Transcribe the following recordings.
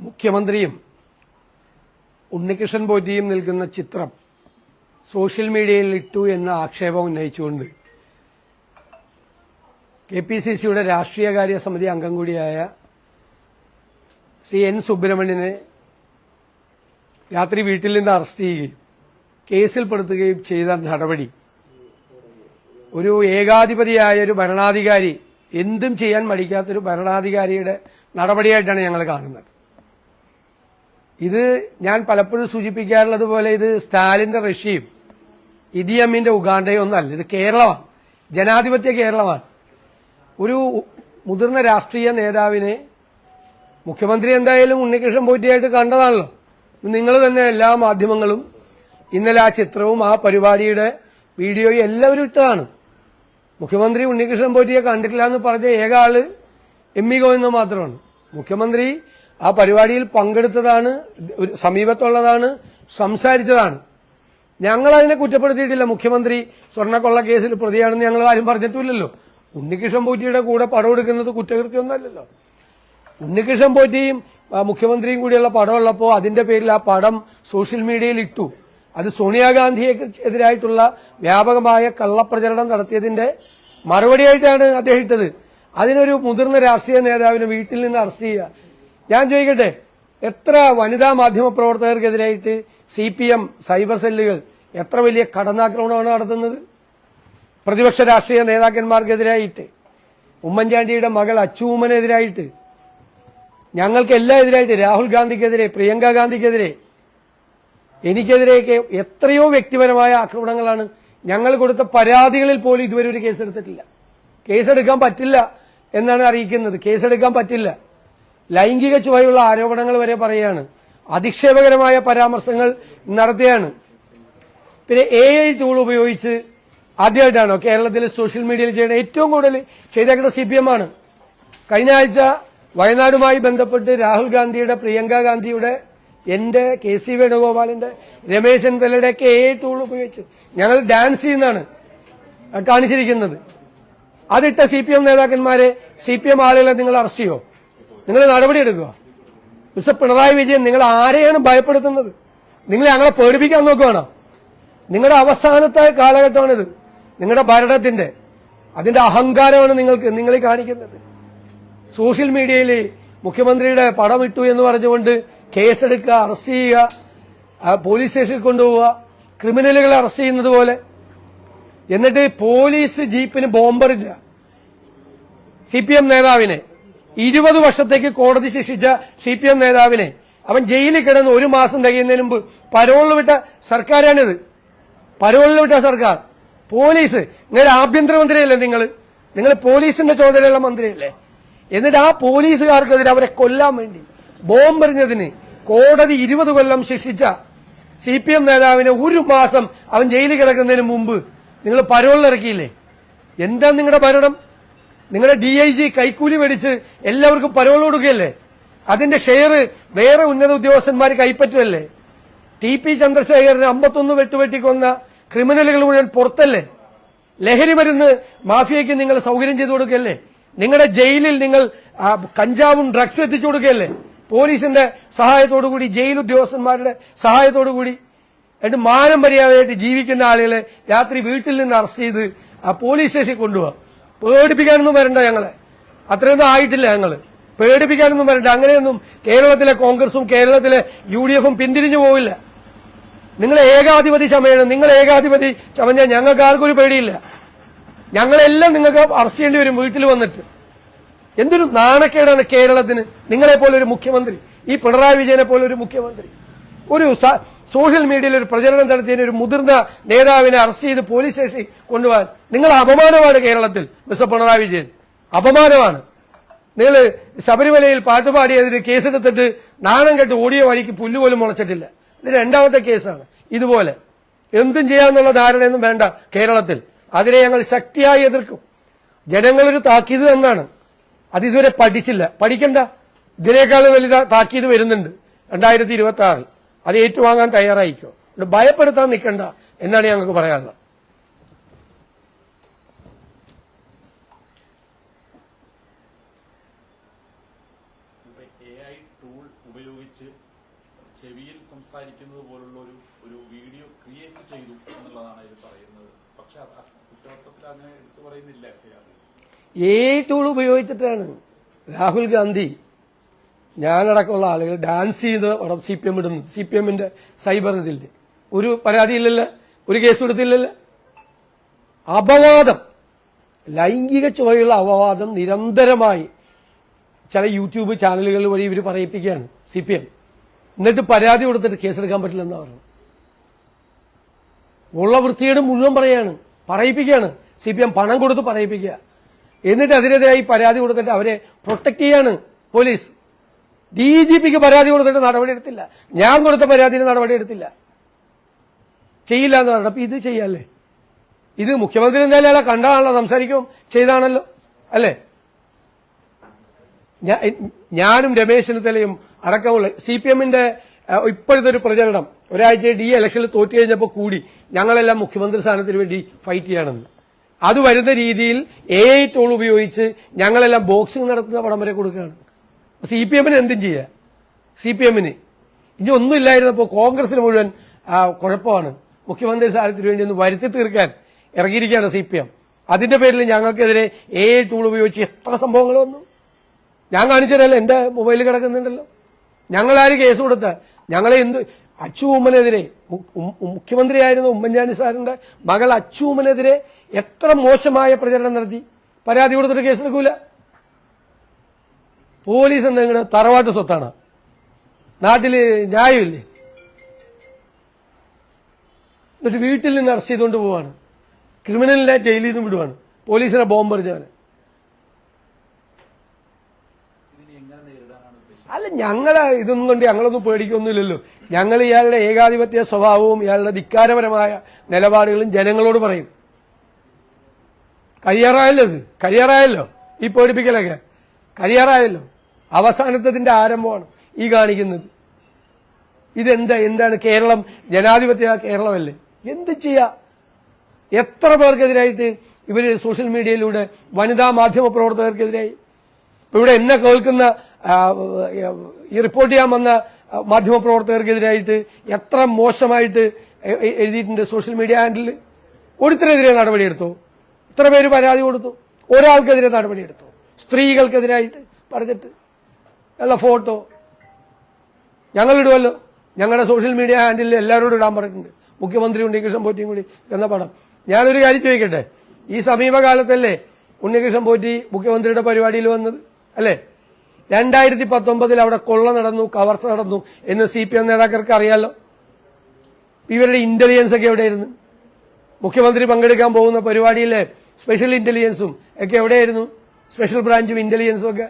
മുഖ്യമന്ത്രിയും ഉണ്ണികൃഷ്ണൻ പോറ്റിയും നിൽക്കുന്ന ചിത്രം സോഷ്യൽ മീഡിയയിൽ ഇട്ടു എന്ന ആക്ഷേപം ഉന്നയിച്ചുകൊണ്ട് കെ പി സി സിയുടെ രാഷ്ട്രീയകാര്യ സമിതി അംഗം കൂടിയായ സി എൻ സുബ്രഹ്മണ്യനെ രാത്രി വീട്ടിൽ നിന്ന് അറസ്റ്റ് ചെയ്യുകയും കേസിൽപ്പെടുത്തുകയും ചെയ്ത നടപടി. ഒരു ഏകാധിപതിയായ ഒരു ഭരണാധികാരി എന്തും ചെയ്യാൻ മടിക്കാത്തൊരു ഭരണാധികാരിയുടെ നടപടിയായിട്ടാണ് ഞങ്ങൾ കാണുന്നത്. ഇത് ഞാൻ പലപ്പോഴും സൂചിപ്പിക്കാറുള്ളത് പോലെ ഇത് സ്റ്റാലിന്റെ റഷ്യയും ഇദിയമ്മിന്റെ ഉഗാണ്ടയും ഒന്നല്ല. ഇത് കേരളമാണ്. ജനാധിപത്യ കേരളമാണ്. ഒരു മുതിർന്ന രാഷ്ട്രീയ നേതാവിനെ മുഖ്യമന്ത്രി എന്തായാലും ഉണ്ണികൃഷ്ണൻ പോറ്റിയായിട്ട് കണ്ടതാണല്ലോ. നിങ്ങൾ തന്നെ എല്ലാ മാധ്യമങ്ങളും ഇന്നലെ ആ ചിത്രവും ആ പരിപാടിയുടെ വീഡിയോയും എല്ലാവരും ഇട്ടതാണ്. മുഖ്യമന്ത്രി ഉണ്ണികൃഷ്ണൻ പോറ്റിയെ കണ്ടിട്ടില്ല എന്ന് പറഞ്ഞ ഏക ആൾ എം ഇ ഗോവിന്ദൻ മാത്രമാണ്. മുഖ്യമന്ത്രി ആ പരിപാടിയിൽ പങ്കെടുത്തതാണ് സമീപത്തുള്ളതാണ് സംസാരിച്ചതാണ്. ഞങ്ങൾ അതിനെ കുറ്റപ്പെടുത്തിയിട്ടില്ല. മുഖ്യമന്ത്രി സ്വർണക്കൊള്ള കേസിൽ പ്രതിയാണെന്ന് ഞങ്ങൾ ആരും പറഞ്ഞിട്ടില്ലല്ലോ. ഉണ്ണികൃഷ്ണൻ പോറ്റിയുടെ കൂടെ പടം എടുക്കുന്നത് കുറ്റകൃത്യമൊന്നുമല്ലല്ലോ. ഉണ്ണികൃഷ്ണൻ പോറ്റിയും മുഖ്യമന്ത്രിയും കൂടിയുള്ള പടമുള്ളപ്പോൾ അതിന്റെ പേരിൽ ആ പടം സോഷ്യൽ മീഡിയയിൽ ഇട്ടു. അത് സോണിയാഗാന്ധിയെതിരായിട്ടുള്ള വ്യാപകമായ കള്ളപ്രചരണം നടത്തിയതിന്റെ മറുപടിയായിട്ടാണ് അദ്ദേഹം ഇട്ടത്. അതിനൊരു മുതിർന്ന രാഷ്ട്രീയ നേതാവിനെ വീട്ടിൽ നിന്ന് അറസ്റ്റ് ചെയ്യുക. ഞാൻ ചോദിക്കട്ടെ എത്ര വനിതാ മാധ്യമ പ്രവർത്തകർക്കെതിരായിട്ട് സി പി എം സൈബർ സെല്ലുകൾ എത്ര വലിയ കടന്നാക്രമണമാണ് നടത്തുന്നത്? പ്രതിപക്ഷ രാഷ്ട്രീയ നേതാക്കന്മാർക്കെതിരായിട്ട് ഉമ്മൻചാണ്ടിയുടെ മകൾ അച്ചുമ്മനെതിരായിട്ട് ഞങ്ങൾക്ക് എല്ലാം എതിരായിട്ട് രാഹുൽ ഗാന്ധിക്കെതിരെ പ്രിയങ്ക ഗാന്ധിക്കെതിരെ എനിക്കെതിരെയൊക്കെ എത്രയോ വ്യക്തിപരമായ ആക്രമണങ്ങളാണ്. ഞങ്ങൾ കൊടുത്ത പരാതികളിൽ പോലും ഇതുവരെ ഒരു കേസെടുത്തിട്ടില്ല. കേസെടുക്കാൻ പറ്റില്ല എന്നാണ് അറിയിക്കുന്നത്. കേസെടുക്കാൻ പറ്റില്ല. ലൈംഗിക ചുവയുള്ള ആരോപണങ്ങൾ വരെ പറയുകയാണ്. അധിക്ഷേപകരമായ പരാമർശങ്ങൾ നടത്തുകയാണ് പിന്നെ എ ഐ ടൂൾ ഉപയോഗിച്ച് ആദ്യമായിട്ടാണോ കേരളത്തിൽ സോഷ്യൽ മീഡിയയിൽ ചെയ്യുന്ന ഏറ്റവും കൂടുതൽ ചെയ്തേക്കുന്ന സി പി എം ആണ്. കഴിഞ്ഞ ആഴ്ച വയനാടുമായി ബന്ധപ്പെട്ട് രാഹുൽ ഗാന്ധിയുടെ പ്രിയങ്ക ഗാന്ധിയുടെ എന്റെ കെ സി വേണുഗോപാലിന്റെ രമേശ് ചെന്നിത്തലയുടെ ഒക്കെ എ ടൂൾ ഉപയോഗിച്ച് ഞങ്ങൾ ഡാൻസ് ചെയ്യുന്നതാണ് കാണിച്ചിരിക്കുന്നത്. അതിട്ട സി പി എം നേതാക്കന്മാരെ സി പി എം ആളുകളെ നിങ്ങൾ അറസ്റ്റ് ചെയ്യോ? നിങ്ങൾ നടപടിയെടുക്കുക മിസ്റ്റർ പിണറായി വിജയൻ നിങ്ങൾ ആരെയാണ് ഭയപ്പെടുത്തുന്നത്? നിങ്ങൾ ഞങ്ങളെ പേടിപ്പിക്കാൻ നോക്കുകയാണോ നിങ്ങളുടെ അവസാനത്തെ കാലഘട്ടമാണിത്. നിങ്ങളുടെ ഭരണത്തിന്റെ അതിന്റെ അഹങ്കാരമാണ് നിങ്ങൾക്ക് നിങ്ങളെ കാണിക്കുന്നത്. സോഷ്യൽ മീഡിയയിൽ മുഖ്യമന്ത്രിയുടെ പടം ഇട്ടു എന്ന് പറഞ്ഞുകൊണ്ട് കേസെടുക്കുക അറസ്റ്റ് ചെയ്യുക പോലീസ് സ്റ്റേഷനിൽ കൊണ്ടുപോവുക ക്രിമിനലുകളെ അറസ്റ്റ് ചെയ്യുന്നത് പോലെ. എന്നിട്ട് പോലീസ് ജീപ്പിന് ബോംബറില്ല. സി പി എം നേതാവിനെ ഇരുപത് വർഷത്തേക്ക് കോടതി ശിക്ഷിച്ച സി പി എം നേതാവിനെ അവൻ ജയിലിൽ കിടന്ന് ഒരു മാസം തികയുന്നതിന് മുമ്പ് പരോളിൽ വിട്ട സർക്കാരാണിത്. പരോളിൽ വിട്ട സർക്കാർ. പോലീസ്. നിങ്ങളുടെ ആഭ്യന്തരമന്ത്രിയല്ലേ നിങ്ങൾ നിങ്ങൾ പോലീസിന്റെ ചുമതലയുള്ള മന്ത്രിയല്ലേ? എന്നിട്ട് ആ പോലീസുകാർക്കെതിരെ അവരെ കൊല്ലാൻ വേണ്ടി ബോംബെറിഞ്ഞതിന് കോടതി ഇരുപത് കൊല്ലം ശിക്ഷിച്ച സി പി എം നേതാവിനെ ഒരു മാസം അവൻ ജയിലിൽ കിടക്കുന്നതിന് മുമ്പ് നിങ്ങൾ പരോളിലിറക്കിയില്ലേ എന്താ നിങ്ങളുടെ ഭരണം? നിങ്ങളുടെ ഡി ഐ ജി കൈക്കൂലി മേടിച്ച് എല്ലാവർക്കും പരോൾ കൊടുക്കുകയല്ലേ? അതിന്റെ ഷെയർ വേറെ ഉന്നത ഉദ്യോഗസ്ഥന്മാർ കൈപ്പറ്റുമല്ലേ ടി പി ചന്ദ്രശേഖരന് അമ്പത്തൊന്ന് വെട്ടുവെട്ടിക്കൊന്ന ക്രിമിനലുകൾ മുഴുവൻ പുറത്തല്ലേ? ലഹരി മരുന്ന് മാഫിയയ്ക്ക് നിങ്ങൾ സൗകര്യം ചെയ്തു കൊടുക്കുകയല്ലേ? നിങ്ങളുടെ ജയിലിൽ നിങ്ങൾ കഞ്ചാവും ഡ്രഗ്സ് എത്തിച്ചു കൊടുക്കുകയല്ലേ? പോലീസിന്റെ സഹായത്തോടുകൂടി ജയിൽ ഉദ്യോഗസ്ഥന്മാരുടെ സഹായത്തോടുകൂടി എന്നിട്ട് മാനം മര്യാദയായിട്ട് ജീവിക്കുന്ന ആളുകളെ രാത്രി വീട്ടിൽ നിന്ന് അറസ്റ്റ് ചെയ്ത് ആ പോലീസ് സ്റ്റേഷനിൽ കൊണ്ടുപോകാം പേടിപ്പിക്കാനൊന്നും വരണ്ട ഞങ്ങളെ. അത്രയൊന്നും ആയിട്ടില്ല ഞങ്ങൾ പേടിപ്പിക്കാനൊന്നും വരണ്ട. അങ്ങനെയൊന്നും കേരളത്തിലെ കോൺഗ്രസും കേരളത്തിലെ യു ഡി എഫും പിന്തിരിഞ്ഞു പോവില്ല. നിങ്ങൾ ഏകാധിപതി ചമയണം. നിങ്ങൾ ഏകാധിപതി ചമഞ്ഞാൽ ഞങ്ങൾക്ക് ആർക്കൊരു പേടിയില്ല. ഞങ്ങളെല്ലാം നിങ്ങൾക്ക് അറസ്റ്റ് ചെയ്യേണ്ടി വരും വീട്ടിൽ വന്നിട്ട്. എന്തൊരു നാണക്കേടാണ് കേരളത്തിന്. നിങ്ങളെപ്പോലൊരു മുഖ്യമന്ത്രി. ഈ പിണറായി വിജയനെ പോലെ ഒരു മുഖ്യമന്ത്രി. ഒരു സോഷ്യൽ മീഡിയയിൽ ഒരു പ്രചരണം നടത്തിയതിന് ഒരു മുതിർന്ന നേതാവിനെ അറസ്റ്റ് ചെയ്ത് പോലീസ് സ്റ്റേഷനിൽ കൊണ്ടുപോകാൻ നിങ്ങൾ അപമാനമാണ് കേരളത്തിൽ മിസ്റ്റർ പിണറായി വിജയൻ. അപമാനമാണ്. നിങ്ങൾ ശബരിമലയിൽ പാട്ടുപാടിയതിന് കേസെടുത്തിട്ട് നാണം കെട്ട് ഓടിയ വഴിക്ക് പുല്ലുപോലും മുളച്ചിട്ടില്ല. ഇത് രണ്ടാമത്തെ കേസാണ്. ഇതുപോലെ. എന്തും ചെയ്യാമെന്നുള്ള ധാരണയൊന്നും വേണ്ട കേരളത്തിൽ. അതിനെ ഞങ്ങൾ ശക്തിയായി എതിർക്കും. ജനങ്ങളൊരു താക്കീത് തന്നാണ്. അത് ഇതുവരെ പഠിച്ചില്ല. പഠിക്കണ്ട. ഇതിനേക്കാളും വലിയ താക്കീത് വരുന്നുണ്ട്. രണ്ടായിരത്തി ഇരുപത്തി ആറിൽ അത് ഏറ്റുവാങ്ങാൻ തയ്യാറായിക്കോ ഭയപ്പെടുത്താൻ നിൽക്കണ്ട എന്നാണ് ഞങ്ങൾക്ക് പറയാനുള്ളത്. എ ചെവിയിൽ സംസാരിക്കുന്നത് പോലുള്ള ഒരു ഒരു വീഡിയോ ക്രിയേറ്റ് ചെയ്തു എന്നുള്ളതാണ് ഇത് പറയുന്നത്. പക്ഷെ കുറ്റപത്രത്തിൽ അങ്ങനെ എടുത്തു പറയുന്നില്ല. ഏ ടൂൾ ഉപയോഗിച്ചിട്ടാണ് രാഹുൽ ഗാന്ധി ഞാനടക്കമുള്ള ആളുകൾ ഡാൻസ് ചെയ്ത് അവിടെ സി പി എം ഇടുന്നു. സി പി എമ്മിന്റെ സൈബർ ഇതില്ലേ ഒരു പരാതിയില്ലല്ലോ ഒരു കേസ് കൊടുത്തില്ലല്ലോ? അപവാദം. ലൈംഗിക ചുവയുള്ള അപവാദം നിരന്തരമായി ചില യൂട്യൂബ് ചാനലുകൾ വഴി ഇവർ പറയിപ്പിക്കുകയാണ് സി പി എം എന്നിട്ട് പരാതി കൊടുത്തിട്ട് കേസെടുക്കാൻ പറ്റില്ലെന്നാ പറഞ്ഞു ഉള്ള വൃത്തിയുടെ മുഴുവൻ പറയാണ്. പറയിപ്പിക്കുകയാണ്. സി പി എം പണം കൊടുത്ത് പറയിപ്പിക്കുക. എന്നിട്ട് അതിനെതിരായി പരാതി കൊടുത്തിട്ട് അവരെ പ്രൊട്ടക്ട് ചെയ്യാണ് പോലീസ്. ഡി ജി പിക്ക് പരാതി കൊടുത്തിട്ട് നടപടി എടുത്തില്ല ഞാൻ കൊടുത്ത പരാതിയിൽ നടപടി എടുത്തില്ല ചെയ്യില്ല എന്ന് പറഞ്ഞു അപ്പൊ ഇത് ചെയ്യാല്ലേ? ഇത് മുഖ്യമന്ത്രി എന്തായാലും കണ്ടാണല്ലോ സംസാരിക്കും ചെയ്താണല്ലോ അല്ലേ? ഞാനും രമേശ് ചെന്നിത്തലയും അടക്കമുള്ള സി പി എമ്മിന്റെ ഇപ്പോഴത്തെ ഒരു പ്രചരണം. ഒരാഴ്ച ഡി ഇലക്ഷനിൽ തോറ്റു കഴിഞ്ഞപ്പോൾ കൂടി ഞങ്ങളെല്ലാം മുഖ്യമന്ത്രി സ്ഥാനത്തിന് വേണ്ടി ഫൈറ്റ് ചെയ്യണമെന്ന്. അത് വരുന്ന രീതിയിൽ എ ഐ ടൂൾ ഉപയോഗിച്ച് ഞങ്ങളെല്ലാം ബോക്സിംഗ് നടത്തുന്ന പടം വരെ കൊടുക്കുകയാണ്. സി പി എമ്മിന് എന്തും ചെയ്യാം. സി പി എമ്മിന് ഇനി ഒന്നുമില്ലായിരുന്നപ്പോൾ കോൺഗ്രസിന് മുഴുവൻ കുഴപ്പമാണ്. മുഖ്യമന്ത്രി സ്ഥാനത്തിന് വേണ്ടി ഒന്ന് വരുത്തി തീർക്കാൻ ഇറങ്ങിയിരിക്കുകയാണ് സി പി എം അതിന്റെ പേരിൽ ഞങ്ങൾക്കെതിരെ ഏ ടൂൾ ഉപയോഗിച്ച് എത്ര സംഭവങ്ങൾ വന്നു? ഞാൻ കാണിച്ചതല്ല എന്റെ മൊബൈലിൽ കിടക്കുന്നുണ്ടല്ലോ. ഞങ്ങളാര് കേസ് കൊടുത്ത ഞങ്ങളെ എന്ത് അച്ചു ഉമ്മനെതിരെ മു- ഉം- മുഖ്യമന്ത്രിയായിരുന്ന ഉമ്മൻചാണ്ടി സാറിന്റെ മകൾ അച്ചു ഉമ്മനെതിരെ എത്ര മോശമായ പ്രചരണം നടത്തി? പരാതി കൊടുത്തിട്ട് കേസെടുക്കൂല പോലീസ് എന്തെങ്കിലും തറവാട്ട് സ്വത്താണ്. നാട്ടിൽ ന്യായമില്ലേ? എന്നിട്ട് വീട്ടിൽ നിന്ന് അറസ്റ്റ് ചെയ്തുകൊണ്ട് പോവാണ്. ക്രിമിനലിനെ ജയിലിൽ നിന്ന് വിടുവാണ്. പോലീസിനെ ബോംബ് എറിഞ്ഞവനെ. അല്ല ഞങ്ങളെ ഇതൊന്നും കൊണ്ട് ഞങ്ങളൊന്നും പേടിക്കൊന്നുമില്ലല്ലോ. ഞങ്ങൾ ഇയാളുടെ ഏകാധിപത്യ സ്വഭാവവും ഇയാളുടെ ധിക്കാരപരമായ നിലപാടുകളും ജനങ്ങളോട് പറയും. കരിയറായല്ലോ ഇത്. കരിയറായല്ലോ ഈ പേടിപ്പിക്കലൊക്കെ. കരിയറായല്ലോ അവസാനത്തതിന്റെ ആരംഭമാണ് ഈ കാണിക്കുന്നത്. ഇതെന്താ എന്താണ് കേരളം? ജനാധിപത്യ കേരളമല്ലേ? എന്ത് ചെയ്യാ? എത്ര പേർക്കെതിരായിട്ട് ഇവർ സോഷ്യൽ മീഡിയയിലൂടെ വനിതാ മാധ്യമ പ്രവർത്തകർക്കെതിരായി? ഇവിടെ എന്നെ കേൾക്കുന്ന ഈ റിപ്പോർട്ട് ചെയ്യാൻ വന്ന മാധ്യമ പ്രവർത്തകർക്കെതിരായിട്ട് എത്ര മോശമായിട്ട് എഴുതിയിട്ടുണ്ട് സോഷ്യൽ മീഡിയ ഹാൻഡിൽ ഒരുത്തരെതിരെ നടപടിയെടുത്തു. ഇത്ര പേര് പരാതി കൊടുത്തു. ഒരാൾക്കെതിരെ നടപടിയെടുത്തു. സ്ത്രീകൾക്കെതിരായിട്ട് പറഞ്ഞിട്ട്. നല്ല ഫോട്ടോ. ഞങ്ങൾ ഇടുമല്ലോ ഞങ്ങളുടെ സോഷ്യൽ മീഡിയ ഹാൻഡിൽ എല്ലാവരോടും ഇടാൻ പറഞ്ഞിട്ടുണ്ട്. മുഖ്യമന്ത്രി ഉണ്ണികൃഷ്ണൻ പോറ്റിയും കൂടി എന്ന പടം. ഞാനൊരു കാര്യം ചോദിക്കട്ടെ? ഈ സമീപകാലത്തല്ലേ ഉണ്ണികൃഷ്ണൻ പോറ്റി മുഖ്യമന്ത്രിയുടെ പരിപാടിയിൽ വന്നത്? അല്ലേ? രണ്ടായിരത്തി പത്തൊമ്പതിൽ അവിടെ കൊള്ള നടന്നു കവർച്ച നടന്നു എന്ന് സി പി എം നേതാക്കൾക്ക് അറിയാലോ? ഇവരുടെ ഇന്റലിജൻസ് ഒക്കെ എവിടെയായിരുന്നു? മുഖ്യമന്ത്രി പങ്കെടുക്കാൻ പോകുന്ന പരിപാടിയിലെ സ്പെഷ്യൽ ഇന്റലിജൻസും ഒക്കെ എവിടെയായിരുന്നു? സ്പെഷ്യൽ ബ്രാഞ്ചും ഇന്റലിജൻസും ഒക്കെ.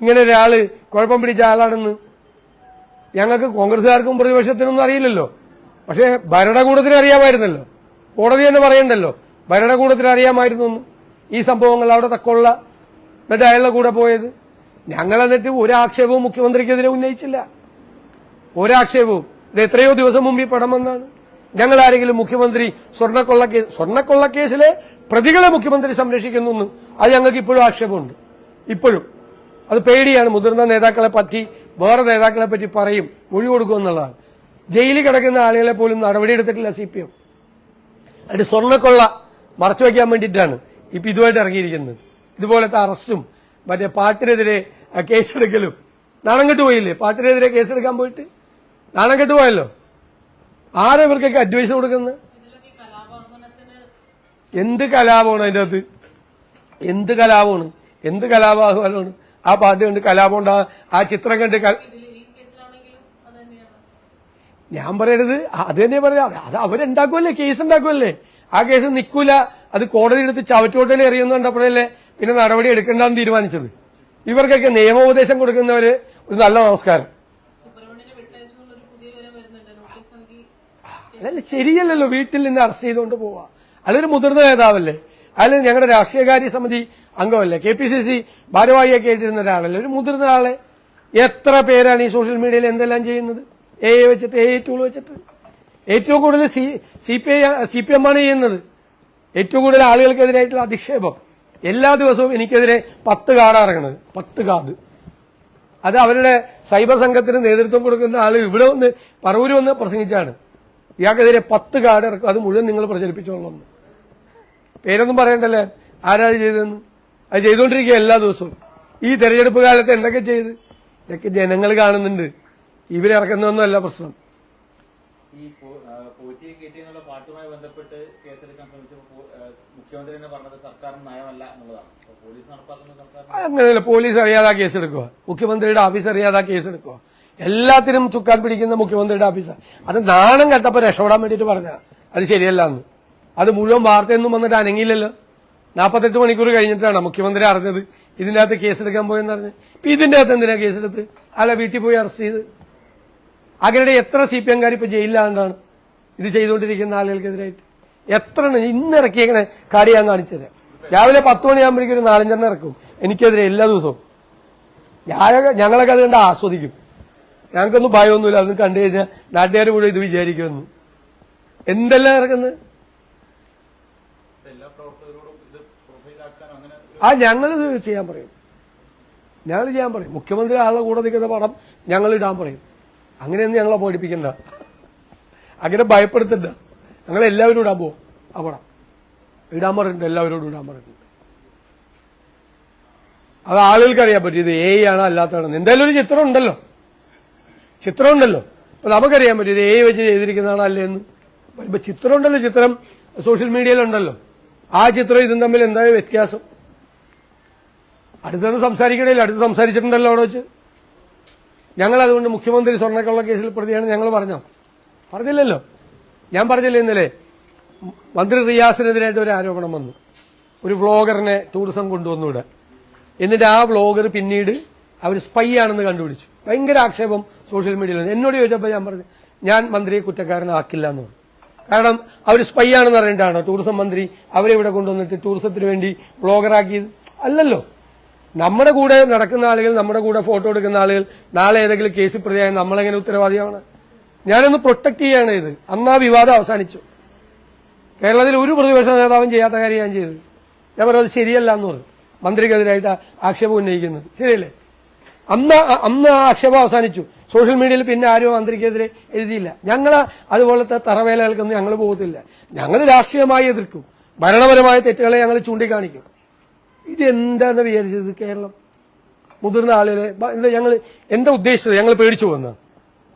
ഇങ്ങനെ ഒരാൾ കുഴപ്പം പിടിച്ച ആളാണെന്ന് ഞങ്ങൾക്ക് കോൺഗ്രസുകാർക്കും പ്രതിപക്ഷത്തിനൊന്നും അറിയില്ലല്ലോ. പക്ഷേ ഭരണകൂടത്തിന് അറിയാമായിരുന്നല്ലോ. കോടതി തന്നെ പറയണ്ടല്ലോ. ഭരണകൂടത്തിന് അറിയാമായിരുന്നു. ഈ സംഭവങ്ങൾ അവിടെ തക്കൊള്ള എന്നിട്ട് അയാളുടെ കൂടെ പോയത്. ഞങ്ങൾ എന്നിട്ട് ഒരാക്ഷേപവും മുഖ്യമന്ത്രിക്കെതിരെ ഉന്നയിച്ചില്ല. ഒരാക്ഷേപവും. ഇത് എത്രയോ ദിവസം മുമ്പ് ഈ പടം വന്നാണ്. ഞങ്ങൾ ആരെങ്കിലും മുഖ്യമന്ത്രി സ്വർണക്കൊള്ള കേസ് സ്വർണക്കൊള്ള കേസിലെ പ്രതികളെ മുഖ്യമന്ത്രി സംരക്ഷിക്കുന്നു അത് ഞങ്ങൾക്ക് ഇപ്പോഴും ആക്ഷേപമുണ്ട്. ഇപ്പോഴും. അത് പേടിയാണ്. മുതിർന്ന നേതാക്കളെ പറ്റി വേറെ നേതാക്കളെ പറ്റി പറയും. മൊഴി കൊടുക്കും എന്നുള്ളതാണ്. ജയിലിൽ കിടക്കുന്ന ആളുകളെ പോലും നടപടിയെടുത്തിട്ടില്ല സി പി എം. അതിന്റെ സ്വർണക്കൊള്ള മറച്ചു വയ്ക്കാൻ വേണ്ടിയിട്ടാണ് ഇപ്പൊ ഇതുമായിട്ട് ഇറങ്ങിയിരിക്കുന്നത്. ഇതുപോലത്തെ അറസ്റ്റും മറ്റേ പാട്ടിനെതിരെ കേസെടുക്കലും നാണം കെട്ട് പോയില്ലേ? പാട്ടിനെതിരെ കേസെടുക്കാൻ പോയിട്ട്? നാണം കെട്ട് പോയല്ലോ? ആരാ ഇവർക്കൊക്കെ അഡ്വൈസ് കൊടുക്കുന്നത്? എന്ത് കലാപമാണ് അതിന്റെ അകത്ത്? എന്ത് കലാപമാണ്? എന്ത് കലാപാഹ്വാനമാണ് ആ പാട്ട് കണ്ട് കലാപം ഉണ്ടാ ആ ചിത്രം കണ്ട് ഞാൻ പറയരുത് അത് തന്നെ പറയാം. അത് അവരുണ്ടാക്കുമല്ലേ കേസ് ഉണ്ടാക്കുമല്ലേ ആ കേസ് നിൽക്കൂല അത് കോടതി എടുത്ത് ചവറ്റോട്ടയിൽ എറിയുന്നു കണ്ടപ്പോഴല്ലേ പിന്നെ നടപടി എടുക്കണ്ടെന്ന് തീരുമാനിച്ചത്. ഇവർക്കൊക്കെ നിയമോപദേശം കൊടുക്കുന്നവര് ഒരു നല്ല നമസ്കാരം സുബ്രഹ്മണ്യനെ വിട്ടയച്ചു എന്നുള്ളൊരു പുതിയ വിവരം വരുന്നുണ്ട് നോട്ടീസ് നൽകി അതല്ല ശരിയല്ലല്ലോ വീട്ടിൽ നിന്ന് അറസ്റ്റ് ചെയ്തുകൊണ്ട് പോവാ അതൊരു മുതിർന്ന നേതാവല്ലേ? അതിൽ ഞങ്ങളുടെ രാഷ്ട്രീയകാര്യ സമിതി അംഗമല്ലേ? കെ പി സി സി ഭാരവാഹിയൊക്കെ ആയിട്ടിരുന്ന ഒരാളല്ലേ? ഒരു മുതിർന്ന ആളെ എത്ര പേരാണ് ഈ സോഷ്യൽ മീഡിയയിൽ എന്തെല്ലാം ചെയ്യുന്നത്? എ ഐ വെച്ചിട്ട് എ ടൂൾ വെച്ചിട്ട്. ഏറ്റവും കൂടുതൽ C C P I C P M ആണ് ചെയ്യുന്നത്. ഏറ്റവും കൂടുതൽ ആളുകൾക്കെതിരായിട്ടുള്ള അധിക്ഷേപം. എല്ലാ ദിവസവും എനിക്കെതിരെ പത്ത് കാർഡ് ഇറങ്ങുന്നത്. പത്ത് കാർഡ്. അത് അവരുടെ സൈബർ സംഘത്തിന് നേതൃത്വം കൊടുക്കുന്ന ആൾ ഇവിടെ വന്ന് പറവൂര് വന്ന് പ്രസംഗിച്ചാണ്. ഇയാൾക്കെതിരെ പത്ത് കാർഡ് ഇറക്കും. അത് മുഴുവൻ നിങ്ങൾ പ്രചരിപ്പിച്ചോളണം. പേരൊന്നും പറയണ്ടല്ലേ? ആരാ ചെയ്തെന്ന് ചെയ്തതെന്ന്? അത് ചെയ്തുകൊണ്ടിരിക്കുക എല്ലാ ദിവസവും. ഈ തെരഞ്ഞെടുപ്പ് കാലത്ത് എന്തൊക്കെ ചെയ്ത്? ഇതൊക്കെ ജനങ്ങൾ കാണുന്നുണ്ട്. ഇവരിറക്കുന്നതൊന്നുമല്ല പ്രശ്നം. ഈ പോറ്റിയെ പാട്ടുമായി ബന്ധപ്പെട്ട് കേസെടുക്കാൻ ശ്രമിച്ചപ്പോൾ പോ- മുഖ്യമന്ത്രി തന്നെ പറഞ്ഞത് സർക്കാരിന് നയമല്ല എന്നുള്ളതാണ്. അപ്പോൾ പോലീസ് നടപ്പാക്കുന്ന സർക്കാർ അങ്ങനെയല്ല പോലീസ് അറിയാതെ കേസെടുക്കുക. മുഖ്യമന്ത്രിയുടെ ഓഫീസ് അറിയാതെ കേസ് എടുക്കുക എല്ലാത്തിനും ചുക്കാൻ പിടിക്കുന്ന മുഖ്യമന്ത്രിയുടെ ഓഫീസർ അത് നാണം കത്തപ്പോൾ രക്ഷപ്പെടാൻ വേണ്ടിയിട്ട് പറഞ്ഞ അത് ശരിയല്ല എന്ന് അത് മുഴുവൻ വാർത്തയൊന്നും വന്നിട്ട് അനങ്ങിയില്ലല്ലോ. നാൽപ്പത്തെട്ട് മണിക്കൂർ കഴിഞ്ഞിട്ടാണ് മുഖ്യമന്ത്രി അറിഞ്ഞത്. ഇതിന്റെ അകത്ത് കേസെടുക്കാൻ പോയെന്ന് പറഞ്ഞ് ഇപ്പൊ ഇതിന്റെ അകത്ത് എന്തിനാ കേസെടുത്ത്? അല്ല വീട്ടിൽ പോയി അറസ്റ്റ് ചെയ്ത്. അങ്ങനെ എത്ര സി പി എംകാർ ഇപ്പൊ ജയിലിലാണ്ടാണ്. ഇത് ചെയ്തുകൊണ്ടിരിക്കുന്ന ആളുകൾക്കെതിരായിട്ട്. എത്ര ഇന്ന് ഇറക്കിയേക്കണേ കാടി ഞാൻ കാണിച്ചു രാവിലെ പത്ത് മണിയാകുമ്പോഴേക്കും ഒരു നാലഞ്ചെണ്ണം ഇറക്കും. എനിക്കെതിരെ എല്ലാ ദിവസവും. ഞങ്ങളൊക്കെ അത് കണ്ട് ആസ്വദിക്കും. ഞങ്ങൾക്കൊന്നും ഭയമൊന്നുമില്ല. അതൊന്നും കണ്ടു കഴിഞ്ഞാൽ നാട്ടുകാർ മുഴുവൻ ഇത് വിചാരിക്കുമെന്ന്. എന്തെല്ലാം ഇറക്കുന്നത് ഒരു ആ ഞങ്ങളിത് ചെയ്യാൻ പറയും. ഞങ്ങൾ ചെയ്യാൻ പറയും. മുഖ്യമന്ത്രി ആളുടെ കൂടെ നിൽക്കുന്ന പടം ഞങ്ങൾ ഇടാൻ പറയും. അങ്ങനെയൊന്നും ഞങ്ങളെ പേടിപ്പിക്കണ്ട. അങ്ങനെ ഭയപ്പെടുത്തണ്ട. ഞങ്ങൾ എല്ലാവരും ഇടാൻ പോവും. ആ പടം. ഇടാൻ പറഞ്ഞിട്ടുണ്ട്. എല്ലാവരോടും ഇടാൻ പറഞ്ഞിട്ടുണ്ട്. അത് ആളുകൾക്ക് അറിയാൻ പറ്റും. ഇത് എ ആണോ അല്ലാത്തതാണെന്ന് എന്തായാലും ഒരു ചിത്രം ഉണ്ടല്ലോ. ചിത്രം ഉണ്ടല്ലോ അപ്പൊ നമുക്കറിയാൻ പറ്റും ഇത് ഏ വെച്ച് ചെയ്തിരിക്കുന്നതാണ് അല്ലേ എന്ന്. ഇപ്പൊ ചിത്രം ഉണ്ടല്ലോ ചിത്രം. സോഷ്യൽ മീഡിയയിലുണ്ടല്ലോ. ആ ചിത്രം ഇതും തമ്മിൽ എന്താ വ്യത്യാസം? അടുത്തൊന്നും സംസാരിക്കണില്ല അടുത്ത് സംസാരിച്ചിട്ടുണ്ടല്ലോ അവിടെ വെച്ച്. ഞങ്ങൾ അതുകൊണ്ട് മുഖ്യമന്ത്രി സ്വർണക്കള്ള കേസിൽ പ്രതിയാണ് ഞങ്ങൾ പറഞ്ഞോ? പറഞ്ഞില്ലല്ലോ. ഞാൻ പറഞ്ഞില്ലേ ഇന്നലെ. മന്ത്രി റിയാസിനെതിരായിട്ട് ഒരു ആരോപണം വന്നു. ഒരു വ്ളോഗറിനെ ടൂറിസം കൊണ്ടുവന്നു ഇവിടെ. എന്നിട്ട് ആ വ്ളോഗർ പിന്നീട് അവർ സ്പൈ ആണെന്ന് കണ്ടുപിടിച്ചു. ഭയങ്കര ആക്ഷേപം സോഷ്യൽ മീഡിയയിൽ. എന്നോട് ചോദിച്ചപ്പോൾ ഞാൻ പറഞ്ഞു ഞാൻ മന്ത്രിയെ കുറ്റക്കാരനാക്കില്ല എന്ന് പറഞ്ഞു. കാരണം അവർ സ്പൈ ആണെന്ന് അറിയേണ്ടതാണ് ടൂറിസം മന്ത്രി അവരെ ഇവിടെ കൊണ്ടുവന്നിട്ട് ടൂറിസത്തിന് വേണ്ടി വ്ളോഗറാക്കിയത് അല്ലല്ലോ. നമ്മുടെ കൂടെ നടക്കുന്ന ആളുകൾ നമ്മുടെ കൂടെ ഫോട്ടോ എടുക്കുന്ന ആളുകൾ നാളെ ഏതെങ്കിലും കേസ് പ്രതിയായ നമ്മളെങ്ങനെ ഉത്തരവാദിയാണ്? ഞാനൊന്ന് പ്രൊട്ടക്ട് ചെയ്യാണ് ഇത്. അന്ന് ആ വിവാദം അവസാനിച്ചു. കേരളത്തിൽ ഒരു പ്രതിപക്ഷ നേതാവും ചെയ്യാത്ത കാര്യം ഞാൻ ചെയ്തത്. ഞാൻ പറഞ്ഞത് ശരിയല്ല എന്ന് പറഞ്ഞു. മന്ത്രിക്കെതിരായിട്ട് ആക്ഷേപം ഉന്നയിക്കുന്നത്. ശരിയല്ലേ? അന്ന് അന്ന് ആക്ഷേപം അവസാനിച്ചു. സോഷ്യൽ മീഡിയയിൽ പിന്നെ ആരും മന്ത്രിക്കെതിരെ എഴുതിയില്ല. ഞങ്ങൾ അതുപോലത്തെ തറവേലകൾക്കൊന്നും ഞങ്ങൾ പോകത്തില്ല. ഞങ്ങൾ രാഷ്ട്രീയമായി എതിർക്കും. ഭരണപരമായ തെറ്റുകളെ ഞങ്ങൾ ചൂണ്ടിക്കാണിക്കും. ഇത് എന്താന്ന് വിചാരിച്ചത് കേരളം? മുതിർന്ന ആളുകളെ എന്താ ഞങ്ങൾ എന്താ ഉദ്ദേശിച്ചത്? ഞങ്ങൾ പേടിച്ചു പോകുന്ന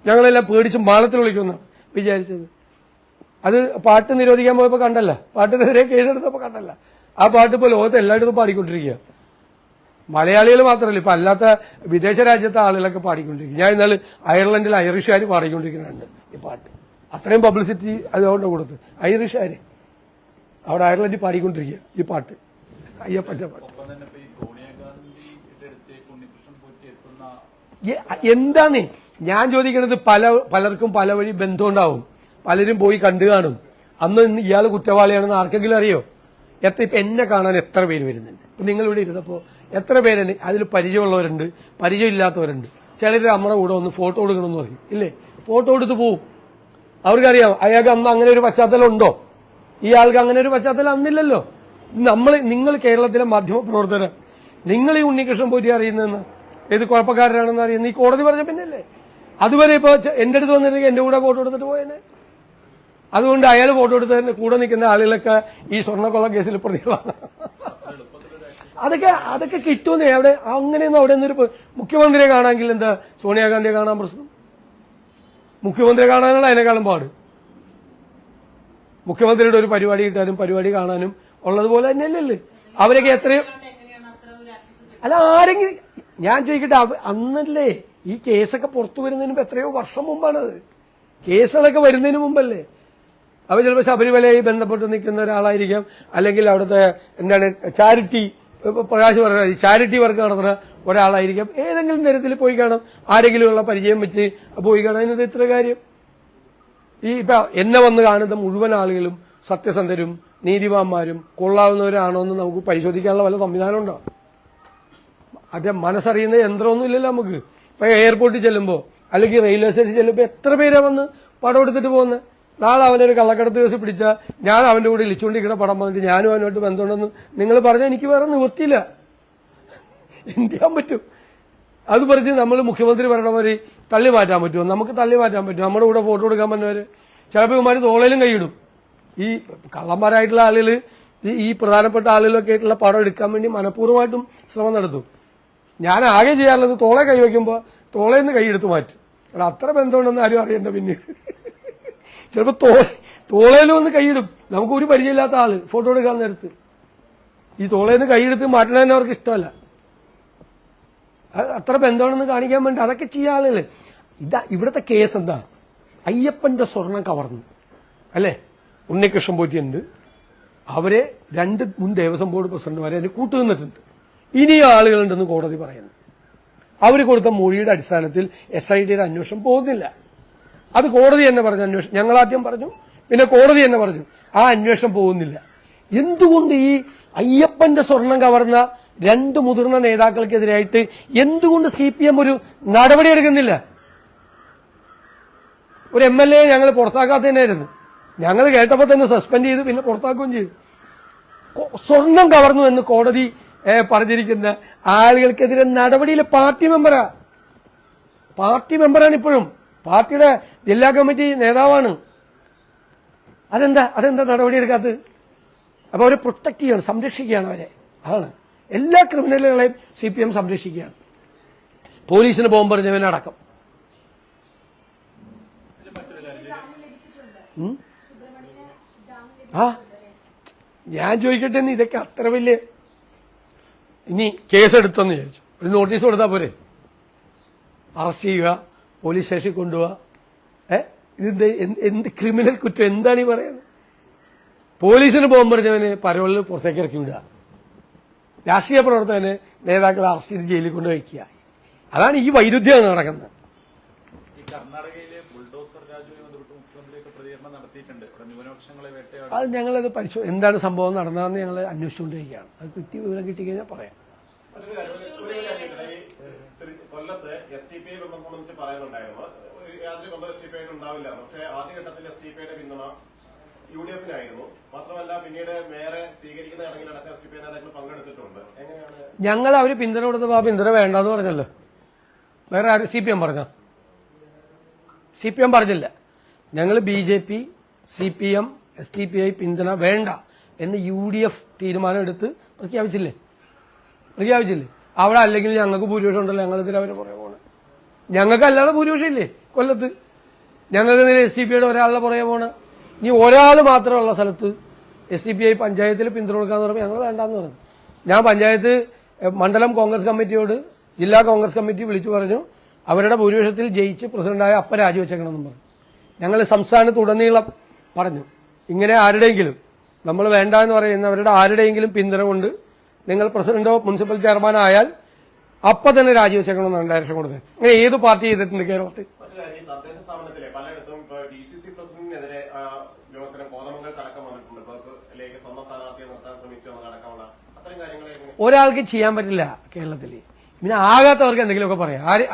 ഞങ്ങളെല്ലാം പേടിച്ച് മാളത്തിൽ വിളിക്കുന്ന വിചാരിച്ചത്. അത് പാട്ട് നിരോധിക്കാൻ പോയപ്പോൾ കണ്ടല്ല. പാട്ടിനെതിരെ കേസെടുത്തപ്പോ കണ്ടല്ല. ആ പാട്ട് ഇപ്പോൾ ലോകത്ത് എല്ലായിടത്തും പാടിക്കൊണ്ടിരിക്കുക മലയാളികൾ മാത്രമല്ല ഇപ്പൊ അല്ലാത്ത വിദേശ രാജ്യത്തെ ആളുകളൊക്കെ പാടിക്കൊണ്ടിരിക്കും. ഞാൻ ഇന്നാൾ അയർലൻഡിൽ ഐറിഷുകാർ പാടിക്കൊണ്ടിരിക്കുന്നുണ്ട് ഈ പാട്ട്. അത്രയും പബ്ലിസിറ്റി അതുകൊണ്ട് കൊടുത്ത്. ഐറിഷുകാര് അവിടെ അയർലൻഡിൽ പാടിക്കൊണ്ടിരിക്കുക ഈ പാട്ട്. അയ്യപ്പന്റെ പാട്ട്. എന്താണ്? ഞാൻ ചോദിക്കുന്നത് പല പലർക്കും പല വഴി ബന്ധമുണ്ടാവും. പലരും പോയി കണ്ടു കാണും. അന്ന് ഇയാൾ കുറ്റവാളിയാണെന്ന് ആർക്കെങ്കിലും അറിയോ? എത്ര ഇപ്പൊ എന്നെ കാണാൻ എത്ര പേര് വരുന്നുണ്ട്? ഇപ്പൊ നിങ്ങൾ ഇവിടെ ഇരുന്നപ്പോ എത്ര പേര് അതിൽ പരിചയമുള്ളവരുണ്ട് പരിചയമില്ലാത്തവരുണ്ട്. ചിലർ നമ്മുടെ കൂടെ ഒന്ന് ഫോട്ടോ എടുക്കണമെന്ന് പറയും. ഇല്ലേ? ഫോട്ടോ എടുത്ത് പോവും. അവർക്കറിയാം അയാൾക്ക് അന്ന് അങ്ങനെ ഒരു പശ്ചാത്തലം ഉണ്ടോ? ഈ ആൾക്ക് അങ്ങനെ ഒരു പശ്ചാത്തലം അന്നില്ലല്ലോ. നമ്മൾ നിങ്ങൾ കേരളത്തിലെ മാധ്യമ പ്രവർത്തകർ നിങ്ങൾ ഈ ഉണ്ണികൃഷ്ണൻ പോറ്റി അറിയുന്നതെന്ന് ഏത് കുഴപ്പക്കാരനാണെന്ന് അറിയുന്നത് ഈ കോടതി പറഞ്ഞ പിന്നല്ലേ? അതുവരെ ഇപ്പൊ ചെ- എന്റെ അടുത്ത് വന്നിരുന്നെങ്കിൽ എന്റെ കൂടെ ഫോട്ടോ എടുത്തിട്ട് പോയേനെ. അതുകൊണ്ട് അയാൾ ഫോട്ടോ കൊടുത്തതിന് കൂടെ നിൽക്കുന്ന ആളുകളൊക്കെ ഈ സ്വർണക്കൊള്ള കേസിൽ പ്രതികളാണ്. അതൊക്കെ അതൊക്കെ കിട്ടുമെന്നേ. അവിടെ അങ്ങനെയൊന്നും അവിടെ നിന്നൊരു മുഖ്യമന്ത്രിയെ കാണാമെങ്കിൽ എന്താ? സോണിയാഗാന്ധിയെ കാണാൻ പ്രശ്നം? മുഖ്യമന്ത്രിയെ കാണാനാണ് അതിനേക്കാളും പാട്. മുഖ്യമന്ത്രിയുടെ ഒരു പരിപാടി കിട്ടാനും പരിപാടി കാണാനും ഉള്ളതുപോലെ തന്നെയല്ലേ അവരൊക്കെ എത്രയും അല്ല ആരെങ്കിലും ഞാൻ ചോദിക്കട്ടെ അന്നല്ലേ ഈ കേസൊക്കെ പുറത്തു വരുന്നതിന് എത്രയോ വർഷം മുമ്പാണത്? കേസുകളൊക്കെ വരുന്നതിന് മുമ്പല്ലേ? അവർ ചിലപ്പോൾ ശബരിമലയായി ബന്ധപ്പെട്ട് നിൽക്കുന്ന ഒരാളായിരിക്കാം. അല്ലെങ്കിൽ അവിടുത്തെ എന്താണ് ചാരിറ്റി പ്രകാശ് പറഞ്ഞ ചാരിറ്റി വർക്ക് നടത്തുന്ന ഒരാളായിരിക്കാം. ഏതെങ്കിലും തരത്തിൽ പോയി കാണാം. ആരെങ്കിലും ഉള്ള പരിചയം വെച്ച് പോയി കാണാം. അതിനത് ഇത്ര കാര്യം? ഈ ഇപ്പൊ എന്നെ വന്ന് കാണുന്ന മുഴുവൻ ആളുകളും സത്യസന്ധരും നീതിമാന്മാരും കൊള്ളാവുന്നവരാണോ എന്ന് നമുക്ക് പരിശോധിക്കാനുള്ള വല്ല സംവിധാനം ഉണ്ടോ? അതെ മനസ്സറിയുന്ന യന്ത്രമൊന്നും ഇല്ലല്ലോ നമുക്ക്. ഇപ്പൊ എയർപോർട്ടിൽ ചെല്ലുമ്പോൾ അല്ലെങ്കിൽ റെയിൽവേ സ്റ്റേഷനിൽ ചെല്ലുമ്പോൾ എത്ര പേരാ വന്ന് പടം എടുത്തിട്ട് പോകുന്നത് നാളെ അവനൊരു കള്ളക്കടത്ത് കേസ് പിടിച്ചാൽ ഞാൻ അവന്റെ കൂടെ ഇളിച്ചുകൊണ്ടിരിക്കുന്ന പടം വന്നിട്ട് ഞാനും അവനോട്ട് ബന്ധമുണ്ടെന്ന് നിങ്ങൾ പറഞ്ഞാൽ എനിക്ക് വേറെ നിവൃത്തിയില്ല. എന്ത് ചെയ്യാൻ പറ്റും? അത് പറഞ്ഞ് നമ്മൾ മുഖ്യമന്ത്രി പറയണ മാതിരി തള്ളി മാറ്റാൻ പറ്റുമോ? നമുക്ക് തള്ളി മാറ്റാൻ പറ്റും നമ്മുടെ കൂടെ ഫോട്ടോ എടുക്കാൻ പറ്റുന്നവർ ചിലപ്പോൾ ഇവന്മാർ തോളയിലും കൈയിടും. ഈ കള്ളന്മാരായിട്ടുള്ള ആളുകൾ ഈ പ്രധാനപ്പെട്ട ആളുകളൊക്കെ ആയിട്ടുള്ള പടം എടുക്കാൻ വേണ്ടി മനഃപൂർവമായിട്ടും ശ്രമം നടത്തും. ഞാൻ ആകെ ചെയ്യാറുള്ളത് തോളെ കൈവയ്ക്കുമ്പോൾ തോളയിൽ നിന്ന് കൈയെടുത്ത് മാറ്റും. അത്ര ബന്ധമുണ്ടെന്ന് ആരും അറിയണ്ട പിന്നെ. ചിലപ്പോൾ തോ തോളയിലും ഒന്ന് കൈയിടും. നമുക്ക് ഒരു പരിചയമില്ലാത്ത ആൾ ഫോട്ടോ എടുക്കാൻ നേരത്ത്. ഈ തോളേന്ന് കൈയെടുത്ത് മാറ്റണതന്നെ അവർക്ക് ഇഷ്ടമല്ല. അത് അത്ര ബന്ധമാണെന്ന് കാണിക്കാൻ വേണ്ടി അതൊക്കെ ചെയ്യാൻ ആളുകൾ ഇതാ ഇവിടുത്തെ കേസ് എന്താ? അയ്യപ്പന്റെ സ്വർണം കവർന്നു. അല്ലേ? ഉണ്ണികൃഷ്ണൻ പോറ്റിയുണ്ട്. അവരെ രണ്ട് മുൻ ദേവസ്വം ബോർഡ് പ്രസിഡന്റുമാരെ അതിന് കൂട്ടുനിന്നിട്ടുണ്ട്. ഇനിയും ആളുകളുണ്ടെന്ന് കോടതി പറയുന്നു. അവർ കൊടുത്ത മൊഴിയുടെ അടിസ്ഥാനത്തിൽ എസ് ഐ ഡിയുടെ അന്വേഷണം പോകുന്നില്ല. അത് കോടതി തന്നെ പറഞ്ഞു അന്വേഷണം. ഞങ്ങൾ ആദ്യം പറഞ്ഞു പിന്നെ കോടതി തന്നെ പറഞ്ഞു. ആ അന്വേഷണം പോകുന്നില്ല. എന്തുകൊണ്ട് ഈ അയ്യപ്പന്റെ സ്വർണം കവർന്ന രണ്ട് മുതിർന്ന നേതാക്കൾക്കെതിരായിട്ട് എന്തുകൊണ്ട് സി പി എം ഒരു നടപടിയെടുക്കുന്നില്ല ഒരു എം എൽ എ ഞങ്ങൾ പുറത്താക്കാത്തതിനായിരുന്നു ഞങ്ങൾ കേട്ടപ്പോൾ തന്നെ സസ്പെൻഡ് ചെയ്ത് പിന്നെ പുറത്താക്കുകയും ചെയ്തു. സ്വർണം കവർന്നു എന്ന് കോടതി പറഞ്ഞിരിക്കുന്ന ആളുകൾക്കെതിരെ നടപടിയിലെ പാർട്ടി മെമ്പറാ. പാർട്ടി മെമ്പറാണ് ഇപ്പോഴും പാർട്ടിയുടെ ജില്ലാ കമ്മിറ്റി നേതാവാണ്. അതെന്താ? അതെന്താ നടപടിയെടുക്കാത്തത്? അപ്പൊ അവരെ പ്രൊട്ടക്ട് ചെയ്യാണ് സംരക്ഷിക്കുകയാണ് അവരെ. അതാണ്. എല്ലാ ക്രിമിനലുകളെയും സി പി എം സംരക്ഷിക്കുകയാണ്. പോലീസിന് ഉം? ആ? ഞാൻ ചോദിക്കട്ടെ ഇതൊക്കെ അത്ര വലിയ ഇനി കേസെടുത്തെന്ന് വിചാരിച്ചു. ഒരു നോട്ടീസ് കൊടുത്താൽ പോരെ? അറസ്റ്റ് ചെയ്യുക. പോലീസ് സ്റ്റേഷനിൽ കൊണ്ടുപോവാ. ഏ? ഇത് എന്ത് ക്രിമിനൽ കുറ്റം? എന്താണ് ഈ പറയുന്നത്? പോലീസിന് പോകാൻ പറഞ്ഞവന് പരോളിൽ പുറത്തേക്ക് ഇറക്കി വിടുക രാഷ്ട്രീയ പ്രവർത്തകന് നേതാക്കളെ അറസ്റ്റ് ചെയ്ത് ജയിലിൽ കൊണ്ട് വയ്ക്കുക. അതാണ് ഈ വൈരുദ്ധ്യം നടക്കുന്നത്. ഈ കർണാടകയിലെ ബുൾഡോസർ രാജുവിനെ ബന്ധപ്പെട്ട് മുഖ്യമന്ത്രിയൊക്കെ പ്രതികരണം നടത്തിയിട്ടുണ്ട്. ഇവിടെ ന്യൂനപക്ഷങ്ങളെ വേട്ടയാടി. അത് ഞങ്ങളത് പരിശോ എന്താണ് സംഭവം നടന്നതെന്ന് ഞങ്ങൾ അന്വേഷിച്ചുകൊണ്ടിരിക്കുകയാണ്. അത് കിട്ടി വിവരം കിട്ടിക്കഴിഞ്ഞാൽ പറയാം. കൊല്ലത്ത് എസ് ടി പി ഐ ബന്ധം സംബന്ധിച്ച് പറയുന്നുണ്ടായിരുന്നു യാതൊരു ബന്ധം എസ് ടി പി ഐ ഉണ്ടാവില്ല. പക്ഷേ ആദ്യഘട്ടത്തിൽ എസ് ടി പി ഐയുടെ പിന്തുണ യു ഡി എഫിനായിരുന്നു. മാത്രമല്ല പിന്നീട് മേയറെ സ്വീകരിക്കുന്ന ചടങ്ങിലടക്കം എസ് ടി പി നേതാക്കൾ പങ്കെടുത്തിട്ടുണ്ട്. എങ്ങനെയാണ്? ഞങ്ങൾ അവർ പിന്തുണ കൊടുത്തപ്പോ ആ പിന്തുണ വേണ്ടെന്ന് പറഞ്ഞല്ലോ. വേറെ ആരും സി പി എം പറഞ്ഞ? സി പി എം പറഞ്ഞില്ല. ഞങ്ങൾ B J P C P M S D P I പിന്തുണ വേണ്ട എന്ന് യു ഡി എഫ് തീരുമാനം എടുത്ത് പ്രഖ്യാപിച്ചില്ലേ? പ്രഖ്യാപിച്ചില്ലേ? അവിടെ അല്ലെങ്കിൽ ഞങ്ങൾക്ക് ഭൂരിപക്ഷം ഉണ്ടല്ലോ. ഞങ്ങളിതിൽ അവരെ പുറകെ പോകണം ഞങ്ങൾക്ക് അല്ലാതെ ഭൂരിപക്ഷം ഇല്ലേ? കൊല്ലത്ത്. ഞങ്ങൾക്ക് എസ് ഡി പി ഐയുടെ ഒരാളുടെ പുറകെ പോകണം ഇനി ഒരാൾ മാത്രമുള്ള സ്ഥലത്ത് എസ് ഡി പി ഐ പഞ്ചായത്തിൽ പിന്തുണ കൊടുക്കാന്ന് പറയുമ്പോൾ ഞങ്ങൾ വേണ്ടാന്ന് പറഞ്ഞു. ഞാൻ പഞ്ചായത്ത് മണ്ഡലം കോൺഗ്രസ് കമ്മിറ്റിയോട് ജില്ലാ കോൺഗ്രസ് കമ്മിറ്റി വിളിച്ചു പറഞ്ഞു അവരുടെ ഭൂരിപക്ഷത്തിൽ ജയിച്ച് പ്രസിഡന്റായ അപ്പ രാജിവെച്ചേക്കണമെന്നും പറഞ്ഞു. ഞങ്ങൾ സംസ്ഥാനത്തുടനീളം പറഞ്ഞു. ഇങ്ങനെ ആരുടെയെങ്കിലും നമ്മൾ വേണ്ട എന്ന് പറയുന്നവരുടെ ആരുടെയെങ്കിലും പിന്തുണ കൊണ്ട് നിങ്ങൾ പ്രസിഡന്റോ മുനിസിപ്പൽ ചെയർമാനോ ആയാൽ അപ്പൊ തന്നെ രാജിവെച്ചേക്കണമെന്നാണ് ഡയറക്ഷൻ കൊടുത്തത്. അങ്ങനെ ഏത് പാർട്ടി ചെയ്തിട്ടുണ്ട് കേരളത്തിൽ? ഒരാൾക്ക് ചെയ്യാൻ പറ്റില്ല കേരളത്തിൽ. പിന്നെ ആകാത്തവർക്ക് എന്തെങ്കിലുമൊക്കെ പറയാം. ആര്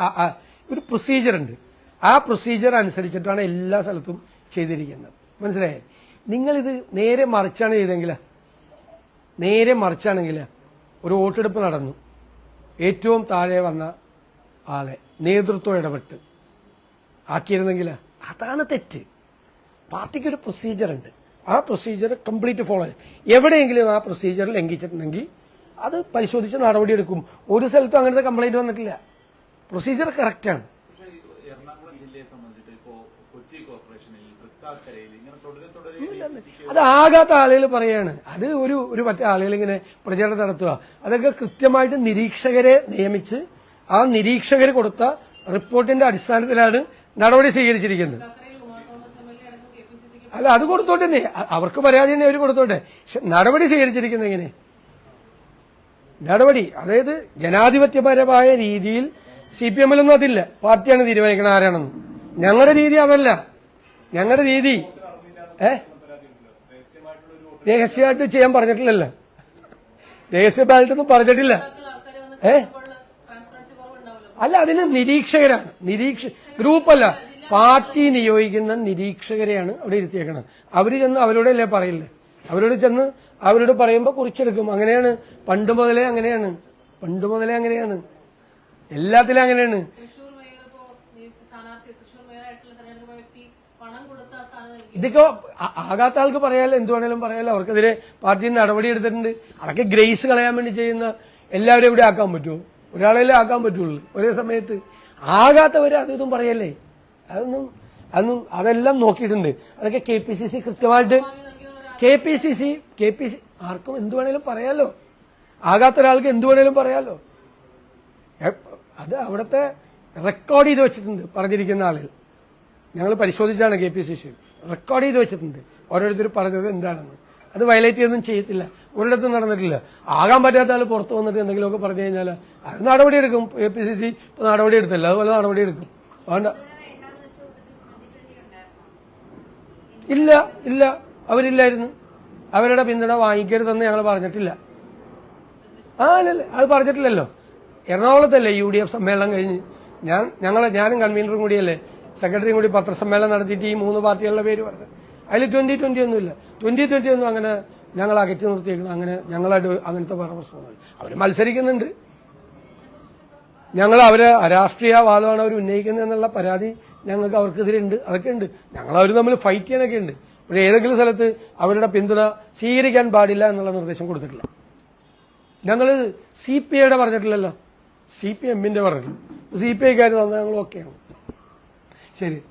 ഒരു പ്രൊസീജിയർ ഉണ്ട്. ആ പ്രൊസീജിയർ അനുസരിച്ചിട്ടാണ് എല്ലാ സ്ഥലത്തും ചെയ്തിരിക്കുന്നത്. മനസ്സിലായേ? നിങ്ങളിത് നേരെ മറിച്ചാണ് ചെയ്തെങ്കിൽ നേരെ മറിച്ചാണെങ്കിൽ ഒരു വോട്ടെടുപ്പ് നടന്നു. ഏറ്റവും താഴെ വന്ന ആളെ നേതൃത്വം ഇടപെട്ട്. ആക്കിയിരുന്നെങ്കിൽ അതാണ് തെറ്റ്. പാർട്ടിക്ക് ഒരു പ്രൊസീജിയർ ഉണ്ട്. ആ പ്രൊസീജിയർ കംപ്ലീറ്റ് ഫോളോ എവിടെയെങ്കിലും ആ പ്രൊസീജിയർ ലംഘിച്ചിട്ടുണ്ടെങ്കിൽ അത് പരിശോധിച്ച് നടപടിയെടുക്കും. ഒരു സ്ഥലത്തും അങ്ങനത്തെ കംപ്ലൈന്റ് വന്നിട്ടില്ല. പ്രൊസീജിയർ കറക്റ്റാണ് എറണാകുളം സംബന്ധിച്ചിട്ട് ഇപ്പോ കൊച്ചി കോർപ്പറേഷനിൽ തൃക്കാക്കരയിൽ ഇങ്ങനെ തുടരെ തുടരെ അത് ആകാത്ത ആളുകൾ പറയാണ്. അത് ഒരു ഒരു മറ്റേ ആളുകൾ ഇങ്ങനെ പ്രചരണം നടത്തുക. അതൊക്കെ കൃത്യമായിട്ട് നിരീക്ഷകരെ നിയമിച്ച് ആ നിരീക്ഷകർ കൊടുത്ത റിപ്പോർട്ടിന്റെ അടിസ്ഥാനത്തിലാണ് നടപടി സ്വീകരിച്ചിരിക്കുന്നത്. അല്ല അത് കൊടുത്തോട്ടെ അവർക്ക് പരാതി തന്നെ അവർ കൊടുത്തോട്ടെ പക്ഷെ നടപടി സ്വീകരിച്ചിരിക്കുന്നത് എങ്ങനെ? നടപടി അതായത് ജനാധിപത്യപരമായ രീതിയിൽ സി പി എമ്മിലൊന്നും അതില്ല. പാർട്ടിയാണ് തീരുമാനിക്കുന്നത് ആരാണെന്ന്. ഞങ്ങളുടെ രീതി അതല്ല. ഞങ്ങളുടെ രീതി. ഏ? രഹസ്യമായിട്ട് ചെയ്യാൻ പറഞ്ഞിട്ടില്ലല്ലോ. രഹസ്യ ബാലറ്റൊന്നും പറഞ്ഞിട്ടില്ല. ഏ? അല്ല അതിന് നിരീക്ഷകരാണ്. നിരീക്ഷ ഗ്രൂപ്പല്ല. പാർട്ടി നിയോഗിക്കുന്ന നിരീക്ഷകരെയാണ് അവിടെ ഇരുത്തിയേക്കുന്നത് അവർ ചെന്ന് അവരോടല്ലേ പറയില്ലേ അവരോട് ചെന്ന് അവരോട് പറയുമ്പോൾ കുറിച്ചെടുക്കും. അങ്ങനെയാണ്. പണ്ട് മുതലേ അങ്ങനെയാണ്. പണ്ട് മുതലേ അങ്ങനെയാണ്. എല്ലാത്തിലും അങ്ങനെയാണ്. ഇതൊക്കെ ആകാത്ത ആൾക്ക് പറയാലോ എന്ത് വേണേലും പറയാലോ. അവർക്കെതിരെ പാർട്ടി നടപടി എടുത്തിട്ടുണ്ട്. അതൊക്കെ ഗ്രേസ് കളയാൻ വേണ്ടി ചെയ്യുന്ന എല്ലാവരും ഇവിടെ ആക്കാൻ പറ്റുമോ? ഒരാളെല്ലാം ആക്കാൻ പറ്റുള്ളൂ ഒരേ സമയത്ത്. ആകാത്തവരെ അത് ഇതും പറയല്ലേ? അതൊന്നും അതൊന്നും അതെല്ലാം നോക്കിയിട്ടുണ്ട്. അതൊക്കെ കെ പി സി സി കൃത്യമായിട്ട് K P C C K P C ആർക്കും എന്ത് വേണേലും പറയാലോ. ആകാത്ത ഒരാൾക്ക് എന്ത് വേണേലും പറയാലോ. അത് അവിടുത്തെ റെക്കോർഡ് ചെയ്ത് വെച്ചിട്ടുണ്ട് പറഞ്ഞിരിക്കുന്ന ആളുകൾ. ഞങ്ങൾ പരിശോധിച്ചാണ് K P C C. Record ചെയ്ത് വെച്ചിട്ടുണ്ട്. ഓരോരുത്തർ പറഞ്ഞത് എന്താണെന്ന്. അത് വയലേറ്റ് ചെയ്തൊന്നും ചെയ്യത്തില്ല. ഒരിടത്തും നടന്നിട്ടില്ല. ആകാൻ പറ്റാത്ത ആൾ പുറത്തു വന്നിട്ട് എന്തെങ്കിലുമൊക്കെ പറഞ്ഞു കഴിഞ്ഞാൽ അത് നടപടിയെടുക്കും. എ പി സി സി ഇപ്പോൾ നടപടി എടുത്തല്ല അതുപോലെ നടപടിയെടുക്കും. അതുകൊണ്ട് ഇല്ല ഇല്ല. അവരില്ലായിരുന്നു. അവരുടെ പിന്തുണ വാങ്ങിക്കരുതെന്ന് ഞങ്ങൾ പറഞ്ഞിട്ടില്ല. ആ അല്ല. അത് പറഞ്ഞിട്ടില്ലല്ലോ. എറണാകുളത്തല്ലേ യു ഡി എഫ് സമ്മേളനം കഴിഞ്ഞ്. ഞാൻ ഞങ്ങളെ ഞാനും കൺവീനറും കൂടിയല്ലേ? സെക്രട്ടറിയും കൂടി പത്രസമ്മേളനം നടത്തിയിട്ട് ഈ മൂന്ന് പാർട്ടികളുടെ പേര് പറഞ്ഞു. അതിൽ ട്വന്റി ട്വന്റി ഒന്നുമില്ല. ട്വന്റി ട്വന്റി ഒന്നും അങ്ങനെ ഞങ്ങൾ അകറ്റി നിർത്തിയേക്കണം അങ്ങനെ ഞങ്ങളായിട്ട് അങ്ങനത്തെ വേറെ പ്രശ്നമൊന്നുമില്ല അവർ മത്സരിക്കുന്നുണ്ട്. ഞങ്ങൾ അവരെ അരാഷ്ട്രീയ വാദമാണ് അവർ ഉന്നയിക്കുന്നത് എന്നുള്ള പരാതി ഞങ്ങൾക്ക് അവർക്കെതിരെ ഉണ്ട്. അതൊക്കെ ഉണ്ട്. ഞങ്ങൾ അവർ തമ്മിൽ ഫൈറ്റ് ചെയ്യാനൊക്കെ ഉണ്ട്. പക്ഷേ ഏതെങ്കിലും സ്ഥലത്ത് അവരുടെ പിന്തുണ സ്വീകരിക്കാൻ പാടില്ല എന്നുള്ള നിർദ്ദേശം കൊടുത്തിട്ടില്ല. ഞങ്ങൾ സി പി ഐയുടെ പറഞ്ഞിട്ടില്ലല്ലോ. സി പി എമ്മിന്റെ പറഞ്ഞിട്ടില്ല. സി പി ഐക്കാർ തന്നെ ഞങ്ങൾ ഓക്കെയാണ് en